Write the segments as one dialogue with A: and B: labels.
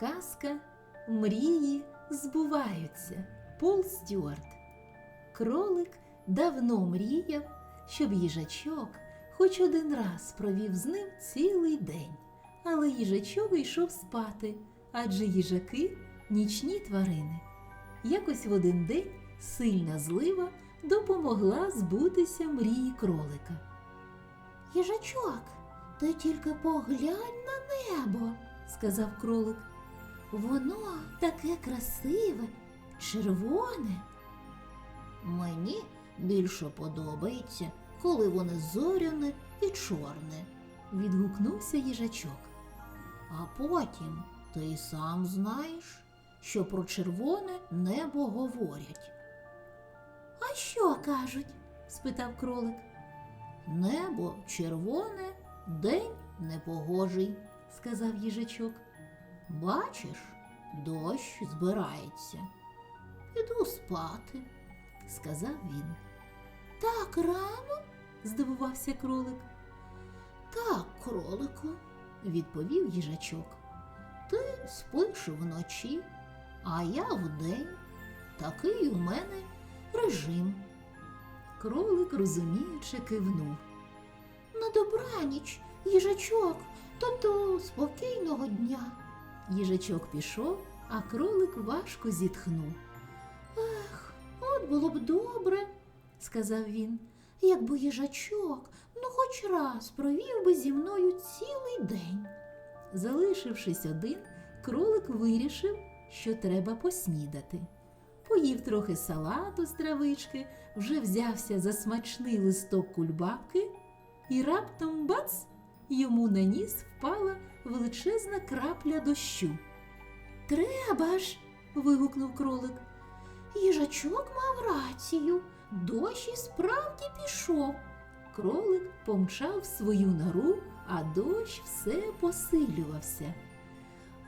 A: Казка Мрії збуваються. Пол Стюарт. Кролик давно мріяв, щоб їжачок хоч один раз провів з ним цілий день. Але їжачок йшов спати, адже їжаки нічні тварини. Якось в один день сильна злива допомогла збутися мрії кролика. Їжачок, ти тільки поглянь на небо, сказав кролик. Воно таке красиве, червоне. Мені більше подобається, коли воно зоряне і чорне, відгукнувся їжачок. А потім ти й сам знаєш, що про червоне небо говорять. А що кажуть? спитав кролик. Небо червоне, день непогожий, сказав їжачок. Бачиш, дощ збирається. Піду спати, сказав він. Так рано? здивувався кролик. Так, кролику, відповів їжачок. Ти спиш вночі, а я вдень. Такий у мене режим. Кролик розуміюче кивнув. На добраніч, їжачок, тобто спокійного дня. Їжачок пішов, а кролик важко зітхнув. Ех, от було б добре, сказав він, якби їжачок ну хоч раз провів би зі мною цілий день. Залишившись один, кролик вирішив, що треба поснідати. Поїв трохи салату з травички, вже взявся за смачний листок кульбабки, і раптом бац! Йому на ніс впала величезна крапля дощу. Треба ж. вигукнув кролик. Їжачок мав рацію. Дощ і справді пішов. Кролик помчав свою нору, а дощ все посилювався.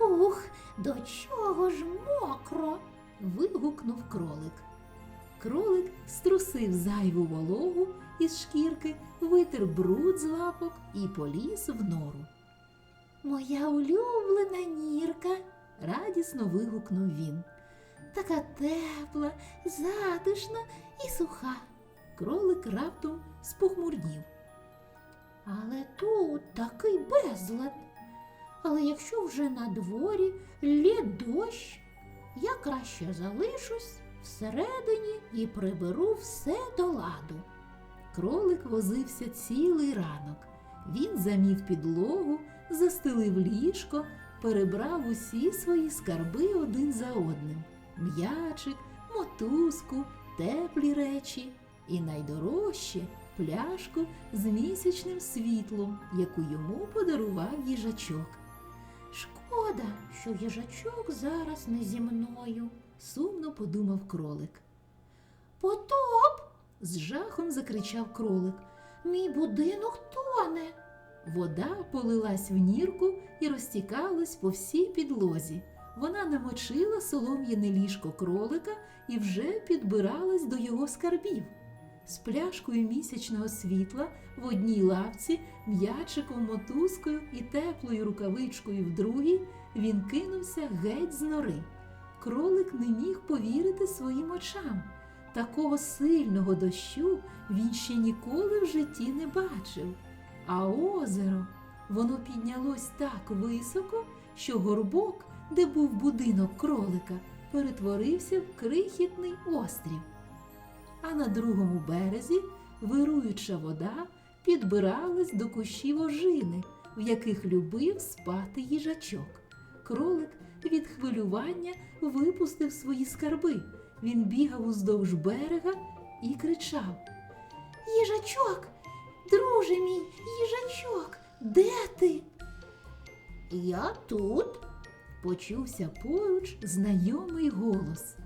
A: Ух, до чого ж мокро. вигукнув кролик. Кролик струсив зайву вологу із шкірки, витер бруд з лапок і поліз в нору. Моя улюблена нірка, радісно вигукнув він. Така тепла, затишна і суха. Кролик раптом спохмурнів. Але тут такий безлад. Але якщо вже на дворі лє дощ, я краще залишусь всередині і приберу все до ладу. Кролик возився цілий ранок. Він замів підлогу, застелив ліжко, перебрав усі свої скарби один за одним: м'ячик, мотузку, теплі речі і найдорожче пляшку з місячним світлом, яку йому подарував їжачок. Шкода, що їжачок зараз не зі мною, сумно подумав кролик. Потоп. з жахом закричав кролик. Мій будинок тоне. Вода полилась в нірку і розтікалась по всій підлозі. Вона намочила солом'яне ліжко кролика і вже підбиралась до його скарбів. З пляшкою місячного світла в одній лавці, м'ячиком, мотузкою і теплою рукавичкою в другій він кинувся геть з нори. Кролик не міг повірити своїм очам. Такого сильного дощу він ще ніколи в житті не бачив. А озеро воно піднялось так високо, що горбок, де був будинок кролика, перетворився в крихітний острів. А на другому березі вируюча вода підбиралась до кущів ожини, в яких любив спати їжачок. Кролик від хвилювання випустив свої скарби. Він бігав уздовж берега і кричав: Їжачок, друже мій, їжачок, де ти? Я тут, почувся поруч знайомий голос.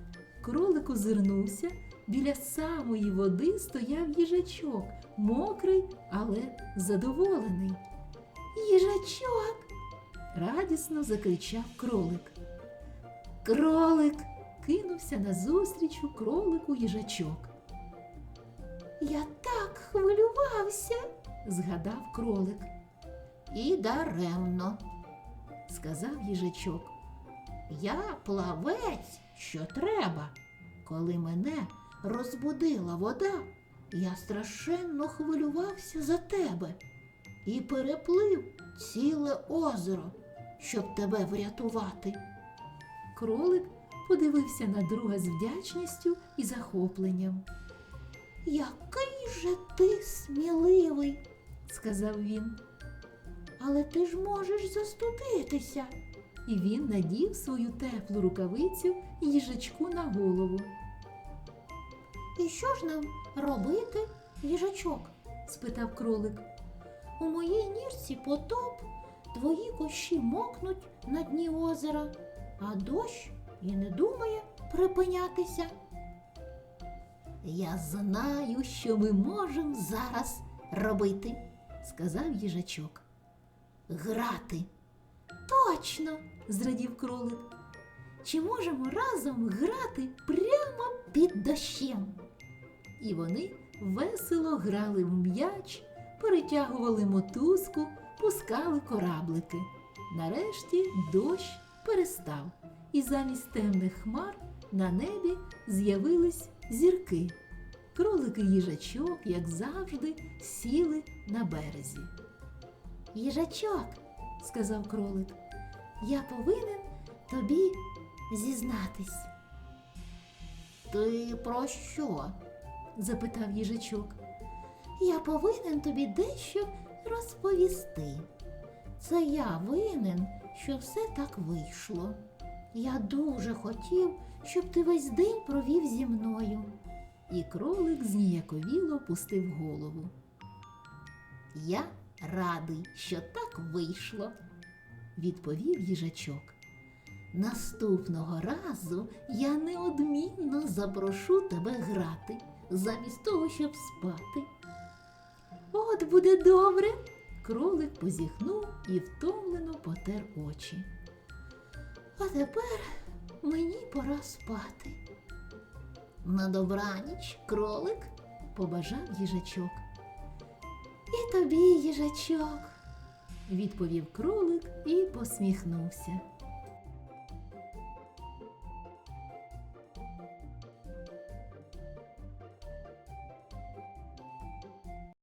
A: Кролик озирнувся, біля самої води стояв їжачок, мокрий, але задоволений. Їжачок. Радісно закричав кролик. Кролик кинувся назустрічу кролику їжачок. Я так хвилювався, згадав кролик. І даремно, сказав їжачок.
B: Я плавець, що треба. Коли мене розбудила вода, я страшенно хвилювався за тебе і переплив ціле озеро, щоб тебе врятувати.
A: Кролик подивився на друга з вдячністю і захопленням.
B: Який же ти сміливий,
A: Сказав він,
B: але ти ж можеш застудитися.
A: і він надів свою теплу рукавицю їжачку на голову.
B: І що ж нам робити, їжачок?
A: спитав кролик.
B: У моїй ніжці потоп, твої кущі мокнуть на дні озера, а дощ і не думає припинятися.
A: Я знаю, що ми можемо зараз робити, сказав їжачок.
B: Грати.
A: Точно, зрадів кролик. Чи можемо разом грати прямо під дощем? І вони весело грали в м'яч, перетягували мотузку, пускали кораблики. Нарешті дощ перестав, і замість темних хмар на небі з'явились зірки. Кролик і їжачок, як завжди, сіли на березі. Їжачок, сказав кролик, я повинен тобі зізнатись.
B: Ти про що?
A: запитав їжачок.
B: Я повинен тобі дещо розповісти. Це я винен, що все так вийшло. Я дуже хотів, щоб ти весь день провів зі мною.
A: І кролик зніяковіло пустив голову.
B: Я радий, що так вийшло.
A: Відповів їжачок. Наступного разу я неодмінно запрошу тебе грати, замість того, щоб спати. Буде добре. Кролик позіхнув і втомлено потер очі.
B: А тепер мені пора спати. На добраніч, кролик,
A: побажав їжачок.
B: і тобі, їжачок.
A: Відповів кролик і посміхнувся.